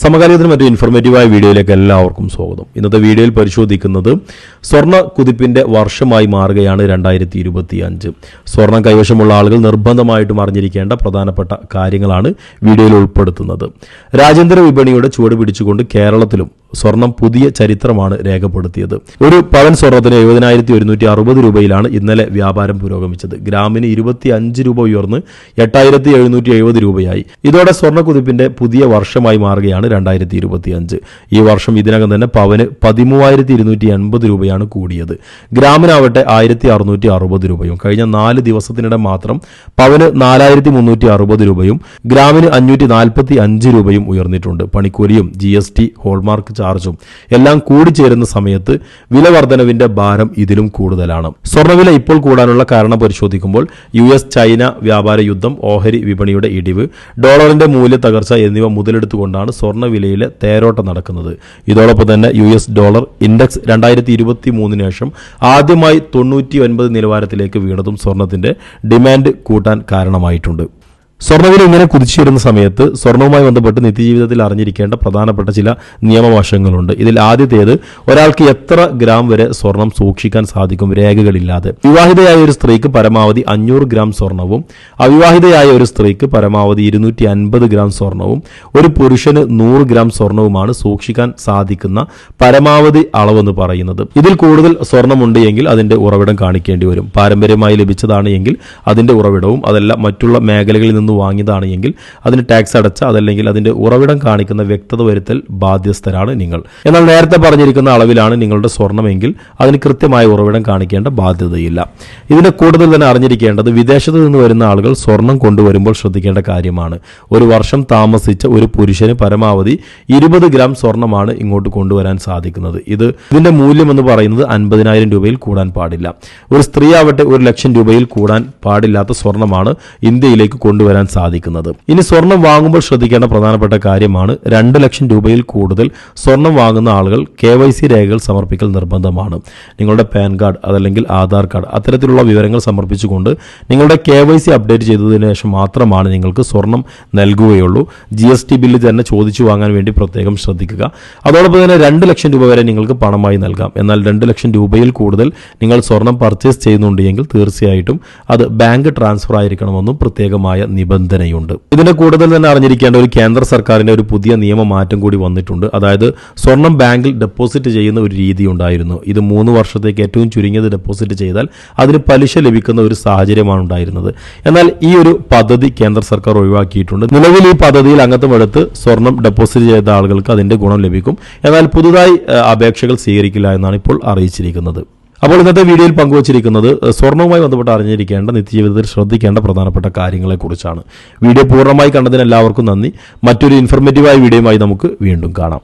സമകാലികത്തിന് മറ്റൊരു ഇൻഫോർമേറ്റീവായ വീഡിയോയിലേക്ക് എല്ലാവർക്കും സ്വാഗതം. ഇന്നത്തെ വീഡിയോയിൽ പരിശോധിക്കുന്നത് സ്വർണ കുതിപ്പിന്റെ വർഷമായി മാറുകയാണ് രണ്ടായിരത്തി ഇരുപത്തി അഞ്ച് സ്വർണം കൈവശമുള്ള ആളുകൾ നിർബന്ധമായിട്ടും അറിഞ്ഞിരിക്കേണ്ട പ്രധാനപ്പെട്ട കാര്യങ്ങളാണ് വീഡിയോയിൽ ഉൾപ്പെടുത്തുന്നത്. രാജ്യാന്തര വിപണിയുടെ ചുവട് പിടിച്ചുകൊണ്ട് കേരളത്തിലും സ്വർണം പുതിയ ചരിത്രമാണ് രേഖപ്പെടുത്തിയത്. ഒരു പവൻ സ്വർണത്തിന് എഴുപതിനായിരത്തി ഒരുന്നൂറ്റി അറുപത് രൂപയിലാണ് ഇന്നലെ വ്യാപാരം പുരോഗമിച്ചത്. ഗ്രാമിന് ഇരുപത്തി അഞ്ച് രൂപ ഉയർന്ന് എട്ടായിരത്തി എഴുന്നൂറ്റി എഴുപത് രൂപയായി. ഇതോടെ സ്വർണക്കുതിപ്പിന്റെ പുതിയ വർഷമായി മാറുകയാണ് രണ്ടായിരത്തി ഇരുപത്തി അഞ്ച് ഈ വർഷം ഇതിനകം തന്നെ പവന് പതിമൂവായിരത്തി ഇരുന്നൂറ്റി എൺപത് രൂപയാണ് കൂടിയത്. ഗ്രാമിനാവട്ടെ ആയിരത്തി അറുന്നൂറ്റി അറുപത് രൂപയും. കഴിഞ്ഞ നാല് ദിവസത്തിനിടെ മാത്രം പവന് നാലായിരത്തി മുന്നൂറ്റി അറുപത് രൂപയും ഗ്രാമിന് അഞ്ഞൂറ്റി നാൽപ്പത്തി അഞ്ച് രൂപയും ഉയർന്നിട്ടുണ്ട്. പണിക്കൂലിയും ജി എസ് ടി ഹോൾമാർക്ക് ചാർജും. എല്ലാം കൂടിച്ചേരുന്ന സമയത്ത് വില വർധനവിന്റെ ഭാരം ഇതിലും കൂടുതലാണ്. സ്വർണവില ഇപ്പോൾ കൂടാനുള്ള കാരണം പരിശോധിക്കുമ്പോൾ യു എസ് ചൈന വ്യാപാര യുദ്ധം ഓഹരി വിപണിയുടെ ഇടിവ് ഡോളറിന്റെ മൂല്യ തകർച്ച എന്നിവ മുതലെടുത്തുകൊണ്ടാണ് സ്വർണവിലയിലെ തേരോട്ടം നടക്കുന്നത്. ഇതോടൊപ്പം തന്നെ യു എസ് ഡോളർ ഇൻഡെക്സ് രണ്ടായിരത്തി ഇരുപത്തി മൂന്നിന് ശേഷം ആദ്യമായി തൊണ്ണൂറ്റി ഒൻപത് നിലവാരത്തിലേക്ക് വീണതും സ്വർണത്തിന്റെ ഡിമാൻഡ് കൂട്ടാൻ കാരണമായിട്ടുണ്ട്. സ്വർണവില ഇങ്ങനെ കുതിച്ചുയരുന്ന സമയത്ത് സ്വർണവുമായി ബന്ധപ്പെട്ട് നിത്യജീവിതത്തിൽ അറിഞ്ഞിരിക്കേണ്ട പ്രധാനപ്പെട്ട ചില നിയമവശങ്ങളുണ്ട്. ഇതിൽ ആദ്യത്തേത് ഒരാൾക്ക് എത്ര ഗ്രാം വരെ സ്വർണം സൂക്ഷിക്കാൻ സാധിക്കും രേഖകളില്ലാതെ. വിവാഹിതയായ ഒരു സ്ത്രീക്ക് പരമാവധി അഞ്ഞൂറ് ഗ്രാം സ്വർണവും അവിവാഹിതയായ ഒരു സ്ത്രീക്ക് പരമാവധി ഇരുന്നൂറ്റി അൻപത് ഗ്രാം സ്വർണവും ഒരു പുരുഷന് നൂറ് ഗ്രാം സ്വർണവുമാണ് സൂക്ഷിക്കാൻ സാധിക്കുന്ന പരമാവധി അളവെന്ന് പറയുന്നത്. ഇതിൽ കൂടുതൽ സ്വർണമുണ്ട് എങ്കിൽ അതിന്റെ ഉറവിടം കാണിക്കേണ്ടി വരും. പാരമ്പര്യമായി ലഭിച്ചതാണ് എങ്കിൽ അതിന്റെ ഉറവിടവും അതല്ല മറ്റുള്ള മേഖലകളിൽ നിന്ന് വാങ്ങിയതാണ് എങ്കിൽ അതിന് ടാക്സ് അടച്ച അതല്ലെങ്കിൽ അതിന്റെ ഉറവിടം കാണിക്കുന്ന വ്യക്തത വരുത്തൽ ബാധ്യസ്ഥരാണ് നിങ്ങൾ. എന്നാൽ നേരത്തെ പറഞ്ഞിരിക്കുന്ന അളവിലാണ് നിങ്ങളുടെ സ്വർണമെങ്കിൽ അതിന് കൃത്യമായ ഉറവിടം കാണിക്കേണ്ട ബാധ്യതയില്ല. ഇതിന്റെ കൂടുതൽ തന്നെ അറിഞ്ഞിരിക്കേണ്ടത് വിദേശത്ത് നിന്ന് വരുന്ന ആളുകൾ സ്വർണം കൊണ്ടുവരുമ്പോൾ ശ്രദ്ധിക്കേണ്ട കാര്യമാണ്. ഒരു വർഷം താമസിച്ച ഒരു പുരുഷന് പരമാവധി ഇരുപത് ഗ്രാം സ്വർണമാണ് ഇങ്ങോട്ട് കൊണ്ടുവരാൻ സാധിക്കുന്നത്. ഇത് ഇതിന്റെ മൂല്യം എന്ന് പറയുന്നത് അൻപതിനായിരം രൂപയിൽ കൂടാൻ പാടില്ല. ഒരു സ്ത്രീ ആവട്ടെ ഒരു ലക്ഷം രൂപയിൽ കൂടാൻ പാടില്ലാത്ത സ്വർണമാണ് ഇന്ത്യയിലേക്ക് കൊണ്ടുവരാൻ സാധിക്കുന്നത്. ഇനി സ്വർണം വാങ്ങുമ്പോൾ ശ്രദ്ധിക്കേണ്ട പ്രധാനപ്പെട്ട കാര്യമാണ് രണ്ട് ലക്ഷം രൂപയിൽ കൂടുതൽ സ്വർണം വാങ്ങുന്ന ആളുകൾ കെ വൈ സി രേഖകൾ സമർപ്പിക്കൽ നിർബന്ധമാണ്. നിങ്ങളുടെ പാൻ കാർഡ് അതല്ലെങ്കിൽ ആധാർ കാർഡ് അത്തരത്തിലുള്ള വിവരങ്ങൾ സമർപ്പിച്ചുകൊണ്ട് നിങ്ങളുടെ കെ വൈ സി അപ്ഡേറ്റ് ചെയ്തതിനു ശേഷം മാത്രമാണ് നിങ്ങൾക്ക് സ്വർണം നൽകുകയുള്ളൂ. ജി എസ് ടി ബില്ല് തന്നെ ചോദിച്ചു വാങ്ങാൻ വേണ്ടി പ്രത്യേകം ശ്രദ്ധിക്കുക. അതോടൊപ്പം തന്നെ രണ്ട് ലക്ഷം രൂപ വരെ നിങ്ങൾക്ക് പണമായി നൽകാം. എന്നാൽ രണ്ട് ലക്ഷം രൂപയിൽ കൂടുതൽ നിങ്ങൾ സ്വർണം പർച്ചേസ് ചെയ്യുന്നുണ്ടെങ്കിൽ തീർച്ചയായിട്ടും അത് ബാങ്ക് ട്രാൻസ്ഫർ ആയിരിക്കണമെന്നും പ്രത്യേകമായ നിബന്ധനയുണ്ട്. ഇതിന്റെ കൂടുതൽ തന്നെ അറിഞ്ഞിരിക്കേണ്ട ഒരു കേന്ദ്ര സർക്കാരിന്റെ ഒരു പുതിയ നിയമമാറ്റം കൂടി വന്നിട്ടുണ്ട്. അതായത് സ്വർണം ബാങ്കിൽ ഡെപ്പോസിറ്റ് ചെയ്യുന്ന ഒരു രീതി ഉണ്ടായിരുന്നു. ഇത് മൂന്ന് വർഷത്തേക്ക് ഏറ്റവും ചുരുങ്ങിയത് ഡെപ്പോസിറ്റ് ചെയ്താൽ അതിന് പലിശ ലഭിക്കുന്ന ഒരു സാഹചര്യമാണ് ഉണ്ടായിരുന്നത്. എന്നാൽ ഈ ഒരു പദ്ധതി കേന്ദ്ര സർക്കാർ ഒഴിവാക്കിയിട്ടുണ്ട്. നിലവിൽ ഈ പദ്ധതിയിൽ അംഗത്വം എടുത്ത് സ്വർണം ഡെപ്പോസിറ്റ് ചെയ്ത ആളുകൾക്ക് അതിന്റെ ഗുണം ലഭിക്കും. എന്നാൽ പുതുതായി അപേക്ഷകൾ സ്വീകരിക്കില്ല എന്നാണ് ഇപ്പോൾ അറിയിച്ചിരിക്കുന്നത്. അപ്പോൾ ഇന്നത്തെ വീഡിയോയിൽ പങ്കുവച്ചിരിക്കുന്നത് സ്വർണവുമായി ബന്ധപ്പെട്ട് അറിഞ്ഞിരിക്കേണ്ട നിത്യജീവിതത്തിൽ ശ്രദ്ധിക്കേണ്ട പ്രധാനപ്പെട്ട കാര്യങ്ങളെക്കുറിച്ചാണ്. വീഡിയോ പൂർണമായി കണ്ടതിന് എല്ലാവർക്കും നന്ദി. മറ്റൊരു ഇൻഫർമേറ്റീവായ വീഡിയോയുമായി നമുക്ക് വീണ്ടും കാണാം.